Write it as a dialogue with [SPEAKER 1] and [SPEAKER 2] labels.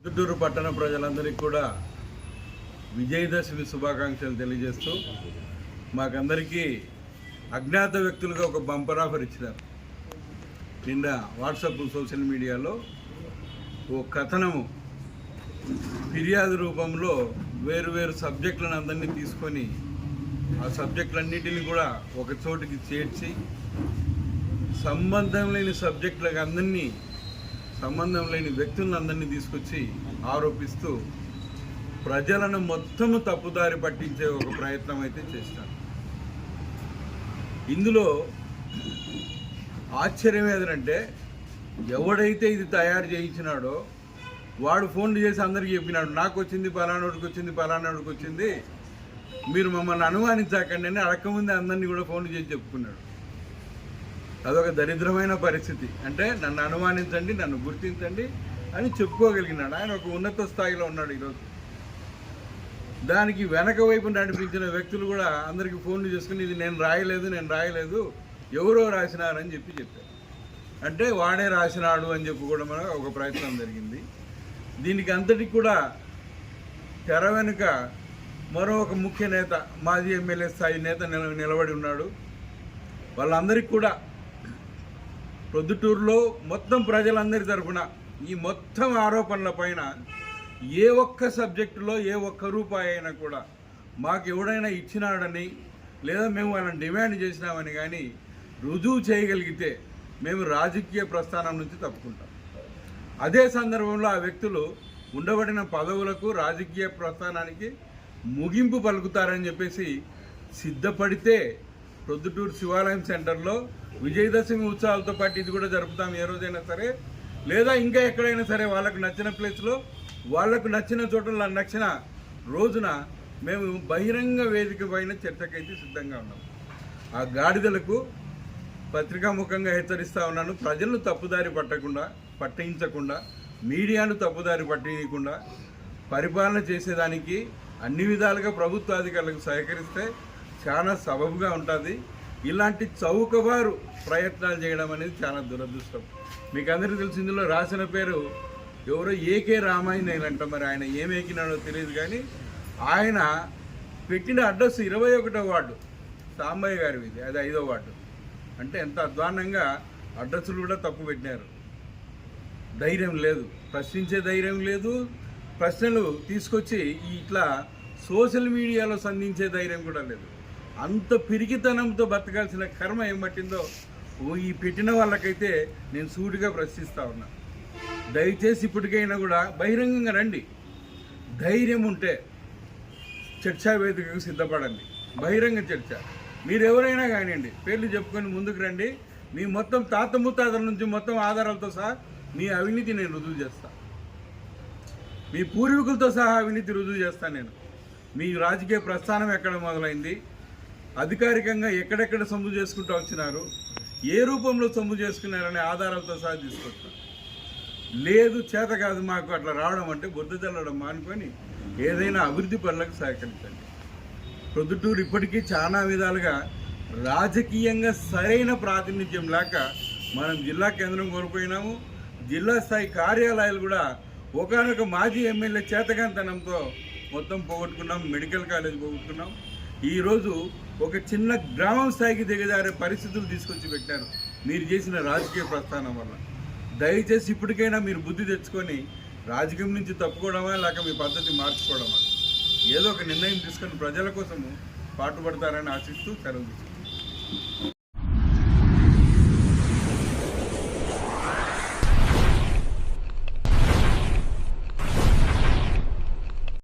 [SPEAKER 1] పొద్దుటూరు పట్టణ ప్రజలందరికీ కూడా విజయదశమి శుభాకాంక్షలు తెలియజేస్తూ మాకందరికీ అజ్ఞాత వ్యక్తులుగా ఒక బంపర్ ఆఫర్ ఇచ్చినారు. నిన్న వాట్సాప్ సోషల్ మీడియాలో ఓ కథనము ఫిర్యాదు రూపంలో వేరు వేరు సబ్జెక్టులను అందరినీ తీసుకొని ఆ సబ్జెక్టులన్నిటిని కూడా ఒక చోటికి చేర్చి సంబంధం లేని సబ్జెక్టులకు అందరినీ సంబంధం లేని వ్యక్తులను అందరినీ తీసుకొచ్చి ఆరోపిస్తూ ప్రజలను మొత్తము తప్పుదారి పట్టించే ఒక ప్రయత్నం అయితే చేశారు ఇందులో ఆశ్చర్యం ఏదంటే ఎవడైతే ఇది తయారు చేయించినాడో వాడు ఫోన్లు చేసి అందరికీ చెప్పినాడు నాకు వచ్చింది పలానాడికి వచ్చింది పలానాడికి వచ్చింది. మీరు మమ్మల్ని అనుమానించకండి అని అడగకముందే అందరినీ కూడా ఫోన్లు చేసి చెప్పుకున్నాడు. అదొక దరిద్రమైన పరిస్థితి. అంటే నన్ను అనుమానించండి నన్ను గుర్తించండి అని చెప్పుకోగలిగినాడు. ఆయన ఒక ఉన్నత స్థాయిలో ఉన్నాడు ఈరోజు. దానికి వెనక వైపు నడిపించిన వ్యక్తులు కూడా అందరికీ ఫోన్లు చేసుకుని ఇది నేను రాయలేదు నేను రాయలేదు ఎవరో రాసినారని చెప్పి చెప్పారు. అంటే వాడే రాసినాడు అని చెప్పుకోవడం కూడా ఒక ప్రయత్నం జరిగింది. దీనికి అంతటికి కూడా తెర వెనుక మరో ఒక ముఖ్య నేత మాజీ ఎమ్మెల్యే స్థాయి నేత నిలబడి ఉన్నాడు. వాళ్ళందరికీ కూడా ప్రొద్దుటూరులో మొత్తం ప్రజలందరి తరఫున ఈ మొత్తం ఆరోపణల పైన ఏ ఒక్క సబ్జెక్టులో ఏ ఒక్క రూపాయి అయినా కూడా మాకు ఎవడైనా ఇచ్చినాడని లేదా మేము వాళ్ళని డిమాండ్ చేసినామని కానీ రుజువు చేయగలిగితే మేము రాజకీయ ప్రస్థానం నుంచి తప్పుకుంటాం. అదే సందర్భంలో ఆ వ్యక్తులు ఉండబడిన పదవులకు రాజకీయ ప్రస్థానానికి ముగింపు పలుకుతారని చెప్పేసి సిద్ధపడితే ప్రొద్దుటూరు శివాలయం సెంటర్లో విజయదశమి ఉత్సవాలతో పాటు ఇది కూడా జరుపుతాం ఏ రోజైనా సరే. లేదా ఇంకా ఎక్కడైనా సరే వాళ్ళకు నచ్చిన ప్లేస్లో వాళ్ళకు నచ్చిన చోట్ల నచ్చిన రోజున మేము బహిరంగ వేదిక పైన చర్చకైతే సిద్ధంగా ఉన్నాం. ఆ గాడిదలకు పత్రికాముఖంగా హెచ్చరిస్తూ ఉన్నాను. ప్రజలను తప్పుదారి పట్టకుండా పట్టించకుండా మీడియాను తప్పుదారి పట్టించకుండా పరిపాలన చేసేదానికి అన్ని విధాలుగా ప్రభుత్వ అధికారులకు సహకరిస్తే చాలా సబబుగా ఉంటుంది. ఇలాంటి చౌకబారు ప్రయత్నాలు చేయడం అనేది చాలా దురదృష్టం. మీకు అందరికీ తెలిసి ఇందులో రాసిన పేరు ఎవరో ఏకే రామాయణ అంట. మరి ఆయన ఏమేకినాడో తెలియదు కానీ ఆయన పెట్టిన అడ్రస్ ఇరవై ఒకటో వార్డు సాంబయ్య గారి ఇది అది ఐదో వార్డు. అంటే ఎంత అధ్వానంగా అడ్రస్లు కూడా తప్పు పెట్టినారు. ధైర్యం లేదు. ప్రశ్నించే ధైర్యం లేదు. ప్రశ్నలు తీసుకొచ్చి ఇట్లా సోషల్ మీడియాలో సంధించే ధైర్యం కూడా లేదు. అంత పిరికితనంతో బతకాల్సిన కర్మ ఏం పట్టిందో ఓ ఈ పెట్టిన వాళ్ళకైతే నేను సూటిగా ప్రశ్నిస్తా ఉన్నా. దయచేసి ఇప్పటికైనా కూడా బహిరంగంగా రండి. ధైర్యం ఉంటే చర్చా వేదికకు సిద్ధపడండి. బహిరంగ చర్చ. మీరు ఎవరైనా కానివ్వండి పేర్లు చెప్పుకొని ముందుకు రండి. మీ మొత్తం తాత ముత్తాతల నుంచి మొత్తం ఆధారాలతో సహా మీ అవినీతి నేను రుజువు చేస్తాను మీ పూర్వీకులతో సహా అవినీతి రుజువు చేస్తాను నేను. మీ రాజకీయ ప్రస్థానం ఎక్కడ మొదలైంది? అధికారికంగా ఎక్కడెక్కడ సొమ్ము చేసుకుంటూ వచ్చినారు ఏ రూపంలో సొమ్ము చేసుకున్నారనే ఆధారాలతో సహా తీసుకొస్తాను లేదు చేత కాదు మాకు అట్లా రావడం అంటే బుద్ధ చల్లడం మానుకొని ఏదైనా అభివృద్ధి పనులకు సహకరించండి. ప్రొద్దుటూరు ఇప్పటికీ చాలా విధాలుగా రాజకీయంగా సరైన ప్రాతినిధ్యం లేక మనం జిల్లా కేంద్రం కోల్పోయినాము. జిల్లా స్థాయి కార్యాలయాలు కూడా ఒకనొక మాజీ ఎమ్మెల్యే చేతకాంతనంతో మొత్తం పోగొట్టుకున్నాం మెడికల్ కాలేజ్ పోగొట్టుకున్నాం. ఈరోజు ఒక చిన్న గ్రామం స్థాయికి దిగజారే పరిస్థితులు తీసుకొచ్చి పెట్టారు. మీరు చేసిన రాజకీయ ప్రస్థానం వల్ల. దయచేసి ఇప్పటికైనా మీరు బుద్ధి తెచ్చుకొని రాజకీయం నుంచి తప్పుకోవడమా లేక మీ పద్ధతి మార్చుకోవడమా? ఏదో ఒక నిర్ణయం తీసుకొని ప్రజల కోసము పాటుపడతారని ఆశిస్తూ సెలవు